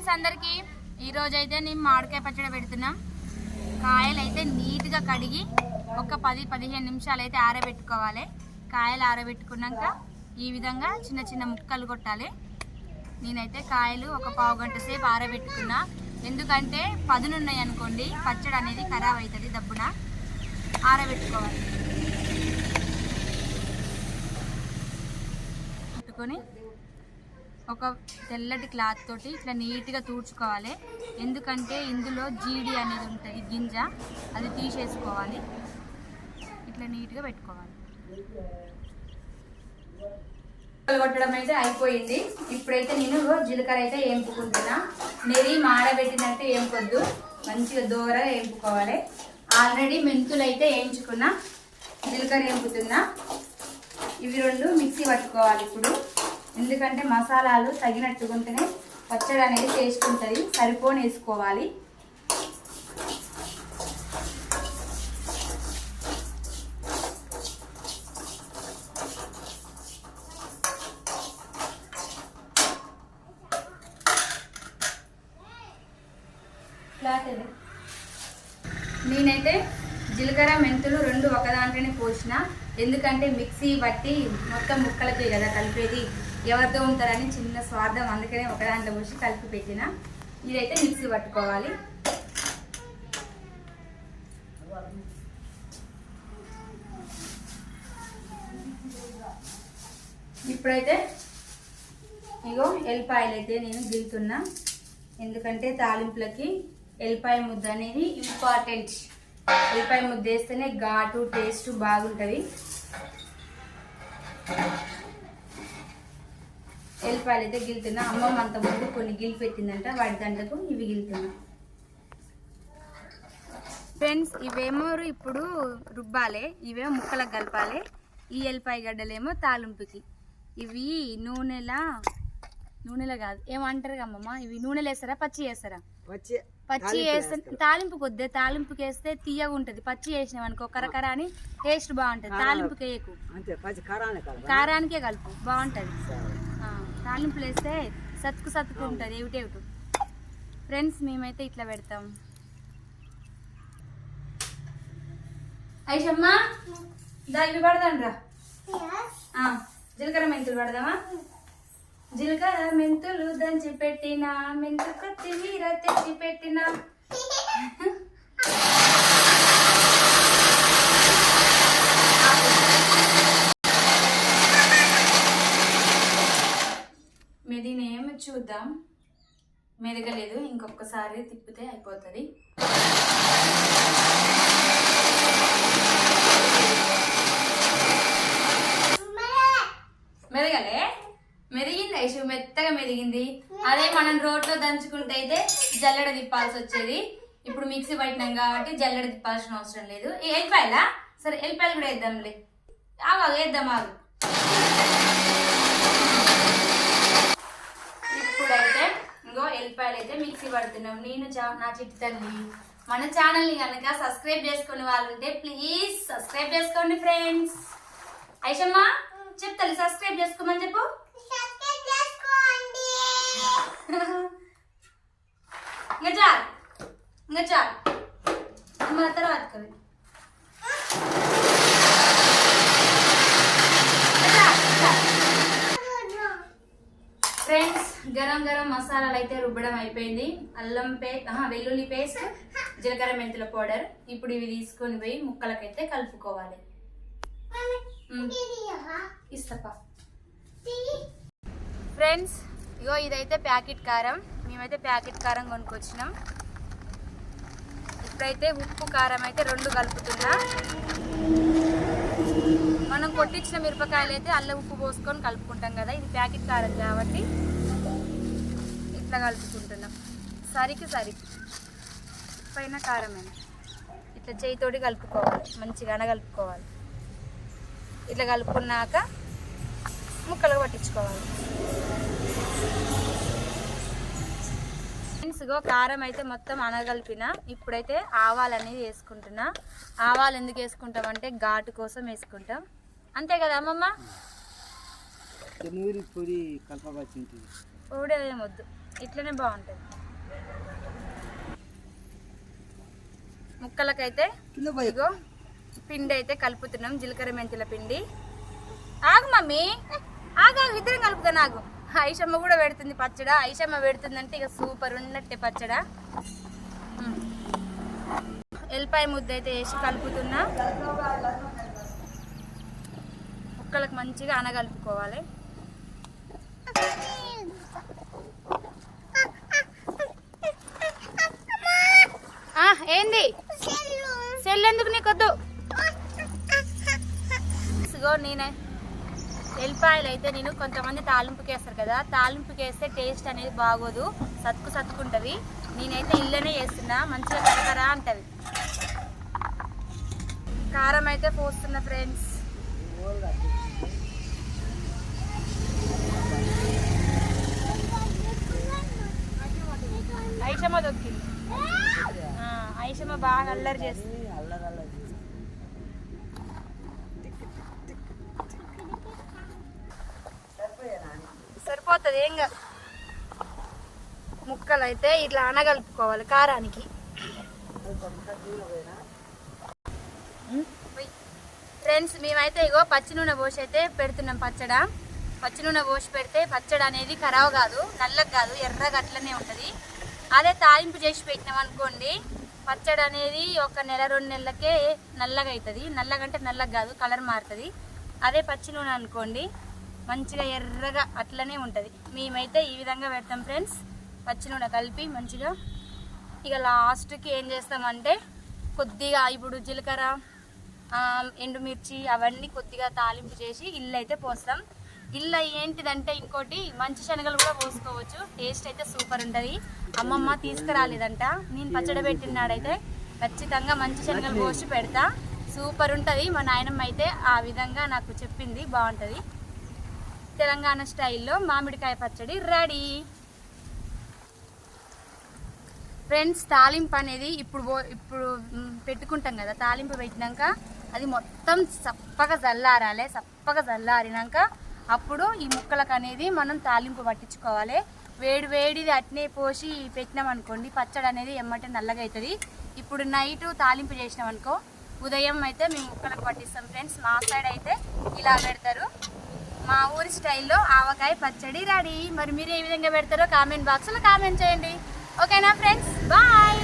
Friends అందరికీ ఈరోజైతే అయితే నేను మామిడికాయ పచ్చడి పెడుతున్నాం. కాయలు అయితే నీట్గా కడిగి ఒక పది పదిహేను నిమిషాలు అయితే ఆరబెట్టుకోవాలి. కాయలు ఆరబెట్టుకున్నాక ఈ విధంగా చిన్న చిన్న ముక్కలు కొట్టాలి. నేనైతే కాయలు ఒక పావు గంట సేపు ఆరబెట్టుకున్నా. ఎందుకంటే పదునున్నాయి అనుకోండి పచ్చడి అనేది ఖరాబ్ అవుతుంది దబ్బున. ఆరబెట్టుకోవాలి. పెట్టుకొని ఒక తెల్లటి క్లాత్ తోటి ఇట్లా నీట్గా తూడ్చుకోవాలి. ఎందుకంటే ఇందులో జీడి అనేది ఉంటుంది గింజ. అది తీసేసుకోవాలి. ఇట్లా నీట్గా పెట్టుకోవాలి. కొట్టడం అయితే అయిపోయింది. ఇప్పుడైతే నేను జీలకర్ర అయితే ఏంపుకుంటున్నా నెరి మాడబెట్టినట్టు ఏంపొద్దు మంచిగా దూర ఏంపుకోవాలి ఆల్రెడీ మెంతులు అయితే వేయించుకున్నా. జీలకర్ర ఏంపుతున్నా ఇవి రెండు మిక్సీ పట్టుకోవాలి ఇప్పుడు. ఎందుకంటే మసాలాలు తగినట్టుకుంటేనే పచ్చడి అనేది టేస్ట్ ఉంటుంది. సరిపోని వేసుకోవాలి. నేనైతే జీలకర్ర మెంతులు రెండు ఒకదాంట్లోనే పోసిన. ఎందుకంటే మిక్సీ బట్టి మొత్తం ముక్కలకే కదా కలిపేది. ఎవరితో ఉంటారని చిన్న స్వార్థం అందుకనే ఒక దాంట్లో పోసి కలిపి పెట్టిన. ఇదైతే మిక్సీ పట్టుకోవాలి. ఇప్పుడైతే ఇగో ఎల్లిపాయలు అయితే నేను గిలుతున్నా ఎందుకంటే తాలింపులకి ఎల్లిపాయ ముద్ద అనేది ఇంపార్టెంట్ ఎల్లిపాయ ముద్ద వేస్తేనే ఘాటు టేస్ట్ బాగుంటుంది. ఎల్లిపాయలు అయితే గిలుతున్నా. అమ్మమ్మ అంత ముందు కొన్ని గిలి పెట్టిందంట వాటి దండకు ఇవి గిలుతున్నా. ఫ్రెండ్స్ ఇవేమో ఇప్పుడు రుబ్బాలి. ఇవేమో ముక్కలకు కలపాలి. ఈ ఎల్లిపాయ గడ్డలేమో తాలింపుకి. ఇవి నూనెలా? నూనెలో కాదు. ఏమంటారు అమ్మమ్మ? ఇవి నూనెలు వేస్తారా? పచ్చి వేస్తారా? పచ్చి వేస్తే తాలింపు కొద్దే తాలింపుకి వేస్తే తీయగా ఉంటది. పచ్చి వేసినాం అనుకో కరకర అని టేస్ట్ బాగుంటది. తాలింపుకి వేయకు. కారానికే కలుపు. బాగుంటది. తాలింపులు వేస్తే సతుకు సతుకు ఉంటుంది ఏమిటేమిటి ఫ్రెండ్స్ మేమైతే ఇట్లా పెడతాం. ఐషమ్మా దానికి పడదాండ్రా. జీలకర్ర మెంతులు పడదామా? జీలకర్ర మెంతులు దంచి పెట్టిన మెంతు కొత్తిమీర తెచ్చి పెట్టిన. చూద్దాం. మెదగలేదు ఇంకొకసారి తిప్పితే అయిపోతుంది. మెదగలే? మెరిగింది ఐషు మెత్తగా మెరిగింది అదే మనం రోట్లో దంచుకుంటే అయితే జల్లెడ తిప్పాల్సి వచ్చేది. ఇప్పుడు మిక్సీ పట్టినాం కాబట్టి జల్లెడ తిప్పాల్సిన అవసరం లేదు. ఏ ఎల్లిపాయలా? సరే ఎల్లిపాయలు కూడా వేద్దాంలే. ఆగు ఆగు, వేద్దాం ఆగు ఇప్పుడైతే ఇంకో ఎల్లిపాయలు అయితే మిక్సీ పడుతున్నాం నేను నా చిట్టి తల్లి. మన ఛానల్ని కనుక సబ్స్క్రైబ్ చేసుకునే వాళ్ళు ఉంటే ప్లీజ్ సబ్స్క్రైబ్ చేసుకోండి ఫ్రెండ్స్. ఐషమ్మా చెప్తాను సబ్స్క్రైబ్ చేసుకోమని చెప్పు. ఇంకా చాలు. ఇంకా చాలు. మన తర్వాత కవి ఫ్రెండ్స్ గరం గరం మసాలాలు అయితే రుబ్బడం అయిపోయింది. అల్లం పే ఆహా, వెల్లుల్లి పేస్ట్ జీలకర్ర మెంతుల పౌడర్. ఇప్పుడు ఇవి తీసుకొని పోయి ముక్కలకైతే కలుపుకోవాలి. ఇస్తపా ఫ్రెండ్స్ ఇగో ఇదైతే ప్యాకెట్ కారం. మేమైతే ప్యాకెట్ కారం కొనుక్కొచ్చినాం. ఇప్పుడైతే ఉప్పు కారం అయితే రెండు కలుపుతున్నా. మనం కొట్టించిన మిరపకాయలు అయితే అల్ల ఉప్పు పోసుకొని కలుపుకుంటాం కదా. ఇది ప్యాకెట్ కారం కాబట్టి. ఇట్లా కలుపుకుంటున్నాం సరికి సరికి. పైన కారమేనా? ఇట్లా చేయితోటి కలుపుకోవాలి. మంచిగా అనగలుపుకోవాలి ఇట్లా కలుపుకున్నాక ముక్కలుగా పట్టించుకోవాలి. ఫ్రెండ్స్ ఇగో కారం అయితే మొత్తం అనగలిపిన. ఇప్పుడైతే ఆవాలు అనేది వేసుకుంటున్నా. ఆవాలు ఎందుకు వేసుకుంటాం అంటే ఘాటు కోసం వేసుకుంటాం. అంతే కదా అమ్మమ్మ? నూరి పొడి కలపవచ్చింది ఊడేదేమొద్దు ఇట్లనే బాగుంటుంది. ముక్కలకైతే ఇగో పిండి అయితే కలుపుతున్నాం జీలకర్ర మెంతుల పిండి. ఆగు మమ్మీ. ఆగు ఆగు ఇద్దరం కలుపుతా నాకు ఐషమ్మ కూడా పెడుతుంది పచ్చడ. ఐషమ్మ పెడుతుందంటే ఇక సూపర్ ఉన్నట్టే పచ్చడ. ఉమ్. ఎల్లిపాయ ముద్ద అయితే వేసి కలుపుతున్నా. ముక్కలకు మంచిగా అనగలుపుకోవాలి ఆ, ఏంది? సెల్ ఎందుకు నీకొద్దు? ఇగో నేనే. ఎల్లిపాయలు అయితే నేను కొంతమంది తాలింపుకి వేస్తారు కదా తాలింపుకి వేస్తే టేస్ట్ అనేది బాగోదు సత్కు సత్తుకుంటది నేనైతే ఇల్లనే వేస్తున్నా మంచిగా కరకరా అంటది. కారం అయితే పోస్తున్నా ఫ్రెండ్స్. ఐషమ్మ దొక్కింది. ఆ, ఐషమ్మ బాగా అల్లరి చేస్తుంది. అల్లరి అల్లరి సరిపోతుంది ఏం కాదు. ముక్కలు అయితే ఇట్లా అనగలుపుకోవాలి కారానికి. ఫ్రెండ్స్ మేమైతే ఇగో పచ్చి నూనె పోసి అయితే పెడుతున్నాం పచ్చడ. పచ్చి నూనె పోసి పెడితే పచ్చడి అనేది ఖరాబ్ కాదు నల్లగా కాదు ఎర్రగా అట్లనే ఉంటుంది. అదే తాలింపు చేసి పెట్టినాం అనుకోండి పచ్చడి అనేది ఒక నెల రెండు నెలలకే నల్లగా అవుతుంది నల్లగా అంటే నల్లగా కాదు కలర్ మారుతుంది. అదే పచ్చి నూనె అనుకోండి మంచిగా ఎర్రగా అట్లనే ఉంటుంది. మేమైతే ఈ విధంగా పెడతాం ఫ్రెండ్స్. పచ్చి నూనె కలిపి మంచిగా ఇక లాస్ట్కి ఏం చేస్తామంటే కొద్దిగా ఇప్పుడు జీలకర్ర ఎండుమిర్చి అవన్నీ కొద్దిగా తాలింపు చేసి ఇల్లు అయితే పోస్తాం. ఇల్లు ఏంటిదంటే ఇంకోటి మంచి శనగలు కూడా పోసుకోవచ్చు. టేస్ట్ అయితే సూపర్ ఉంటుంది. అమ్మమ్మ తీసుకురాలేదంట. నేను పచ్చడి పెట్టినాడైతే ఖచ్చితంగా మంచి శనగలు పోసి పెడతా. సూపర్ ఉంటుంది. మా నాయనమ్మ అయితే ఆ విధంగా నాకు చెప్పింది. బాగుంటుంది. తెలంగాణ స్టైల్లో మామిడికాయ పచ్చడి రెడీ. ఫ్రెండ్స్ తాలింపు అనేది ఇప్పుడు పో- ఇప్పుడు పెట్టుకుంటాం కదా. తాలింపు పెట్టినాక అది మొత్తం చప్పగా చల్లారాలి చప్పగా చల్లారినాక అప్పుడు ఈ ముక్కలకు అనేది మనం తాలింపు పట్టించుకోవాలి. వేడి వేడిది అట్నే పోసి పెట్టినాం అనుకోండి పచ్చడి అనేది ఎమ్మటే నల్లగా అవుతుంది ఇప్పుడు నైట్ తాలింపు చేసినాం అనుకో ఉదయం అయితే మేము ముక్కలకు పట్టిస్తాం ఫ్రెండ్స్. మా సైడ్ అయితే ఇలా పెడతారు. మా ఊరి స్టైల్లో ఆవకాయ పచ్చడి రెడీ. మరి మీరు ఏ విధంగా పెడతారో కామెంట్ బాక్స్లో కామెంట్ చేయండి. ఓకేనా ఫ్రెండ్స్? బాయ్!